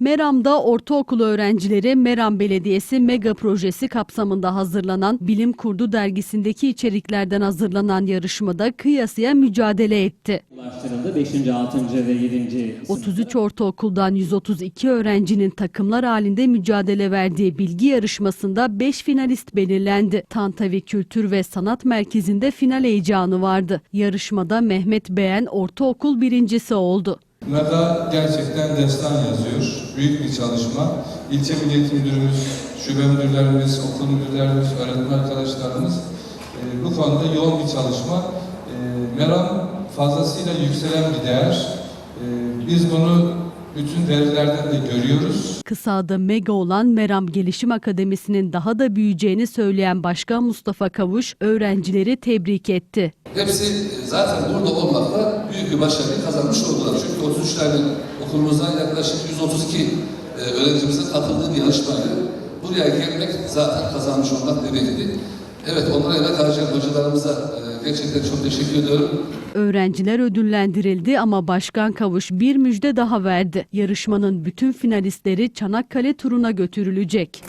Meram'da ortaokul öğrencileri Meram Belediyesi mega projesi kapsamında hazırlanan Bilim Kurdu dergisindeki içeriklerden hazırlanan yarışmada kıyasıya mücadele etti. ulaştırıldı. 5. 6. ve 7. 33 ortaokuldan 132 öğrencinin takımlar halinde mücadele verdiği bilgi yarışmasında 5 finalist belirlendi. Tantavi Kültür ve Sanat Merkezi'nde final heyecanı vardı. Yarışmada Mehmet Beğen ortaokul birincisi oldu. Mega gerçekten destan yazıyor. Büyük bir çalışma. İlçe Milli Müdürümüz, şube müdürlerimiz, okul müdürlerimiz, öğretmen arkadaşlarımız e, bu konuda yoğun bir çalışma. E, Meram fazlasıyla yükselen bir değer. E, biz bunu bütün verilerden de görüyoruz. Kısa adı Mega olan Meram Gelişim Akademisi'nin daha da büyüyeceğini söyleyen Başkan Mustafa Kavuş öğrencileri tebrik etti. Hepsi zaten burada olmakla büyük bir başarıyı kazanmış oldular. Çünkü 33 tane okulumuzdan yaklaşık 132 e, öğrencimizin katıldığı bir yarışmaydı. Buraya gelmek zaten kazanmış olmak demekti. Evet onlara emek harcayan hocalarımıza e, gerçekten çok teşekkür ediyorum. Öğrenciler ödüllendirildi ama Başkan Kavuş bir müjde daha verdi. Yarışmanın bütün finalistleri Çanakkale turuna götürülecek.